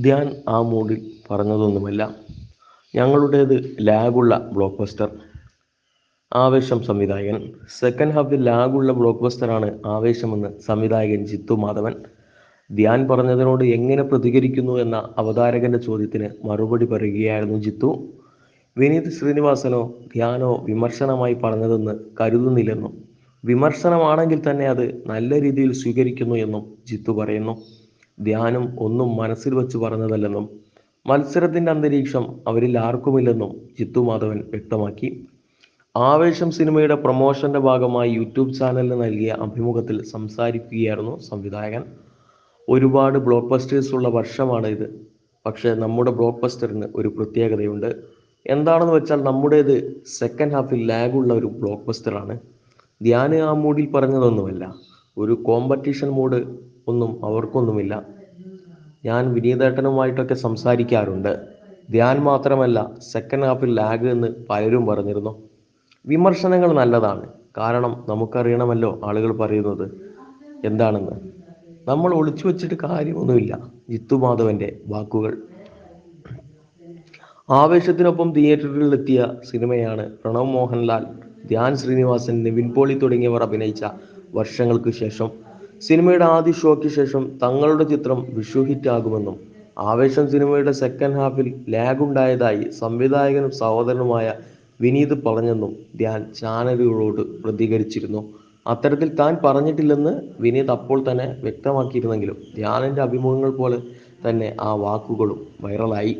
ധ്യാൻ ആ മൂഡിൽ പറഞ്ഞതൊന്നുമല്ല. ഞങ്ങളുടേത് ലാഗുള്ള block buster ആവേശം സംവിധായകൻ. സെക്കൻഡ് ഹാഫിൽ ലാഗുള്ള ബ്ലോക്ക് ബസ്റ്ററാണ് ആവേശമെന്ന് സംവിധായകൻ ജിത്തു മാധവൻ. ധ്യാൻ പറഞ്ഞതിനോട് എങ്ങനെ പ്രതികരിക്കുന്നു എന്ന അവതാരകന്റെ ചോദ്യത്തിന് മറുപടി പറയുകയായിരുന്നു ജിത്തു. വിനീത് ശ്രീനിവാസനോ ധ്യാനോ വിമർശനമായി പറഞ്ഞതെന്ന് കരുതുന്നില്ലെന്നും വിമർശനമാണെങ്കിൽ തന്നെ അത് നല്ല രീതിയിൽ സ്വീകരിക്കുന്നു എന്നും ജിത്തു പറയുന്നു. ധ്യാനം ഒന്നും മനസ്സിൽ വെച്ച് പറഞ്ഞതല്ലെന്നും മത്സരത്തിന്റെ അന്തരീക്ഷം അവരിൽ ആർക്കുമില്ലെന്നും ജിത്തു മാധവൻ വ്യക്തമാക്കി. ആവേശം സിനിമയുടെ പ്രൊമോഷന്റെ ഭാഗമായി യൂട്യൂബ് ചാനലിന് നൽകിയ അഭിമുഖത്തിൽ സംസാരിക്കുകയായിരുന്നു സംവിധായകൻ. ഒരുപാട് ബ്ലോക്ക് ബസ്റ്റേഴ്സ് ഉള്ള വർഷമാണ് ഇത് പക്ഷേ നമ്മുടെ ബ്ലോക്ക് ബസ്റ്ററിന് ഒരു പ്രത്യേകതയുണ്ട്. എന്താണെന്ന് വെച്ചാൽ നമ്മുടേത് സെക്കൻഡ് ഹാഫിൽ ലാഗുള്ള ഒരു ബ്ലോക്ക് ബസ്റ്ററാണ്. ധ്യാന ആ മൂഡിൽ പറഞ്ഞതൊന്നുമല്ല. ഒരു കോമ്പറ്റീഷൻ മൂഡ് ഒന്നും അവർക്കൊന്നുമില്ല. ഞാൻ വിനീതേട്ടനുമായിട്ടൊക്കെ സംസാരിക്കാറുണ്ട്. ധ്യാൻ മാത്രമല്ല സെക്കൻഡ് ഹാഫിൽ ലാഗ് എന്ന് പലരും പറഞ്ഞിരുന്നു. വിമർശനങ്ങൾ നല്ലതാണ്. കാരണം നമുക്കറിയണമല്ലോ ആളുകൾ പറയുന്നത് എന്താണെന്ന്. നമ്മൾ ഒളിച്ചു വച്ചിട്ട് കാര്യമൊന്നുമില്ല. ജിത്തു മാധവന്റെ വാക്കുകൾ. ആവേശത്തിനൊപ്പം തിയേറ്ററിൽ എത്തിയ സിനിമയാണ് പ്രണവ് മോഹൻലാൽ ധ്യാൻ ശ്രീനിവാസൻ നിവിൻ പോളി തുടങ്ങിയവർ അഭിനയിച്ച വർഷങ്ങൾക്ക് ശേഷം. സിനിമയുടെ ആദ്യ ഷോയ്ക്ക് ശേഷം തങ്ങളുടെ ചിത്രം വിഷു ഹിറ്റ് ആകുമെന്നും ആവേശം സിനിമയുടെ സെക്കൻഡ് ഹാഫിൽ ലാഗ് ഉണ്ടായതായി സംവിധായകനും സഹോദരനുമായ വിനീത് പറഞ്ഞെന്നും ധ്യാൻ ചാനലുകളോട് പ്രതികരിച്ചിരുന്നു. അത്തരത്തിൽ താൻ പറഞ്ഞിട്ടില്ലെന്ന് വിനീത് അപ്പോൾ തന്നെ വ്യക്തമാക്കിയിരുന്നെങ്കിലും ധ്യാനിന്റെ അഭിമുഖങ്ങൾ പോലെ തന്നെ ആ വാക്കുകളും വൈറലായി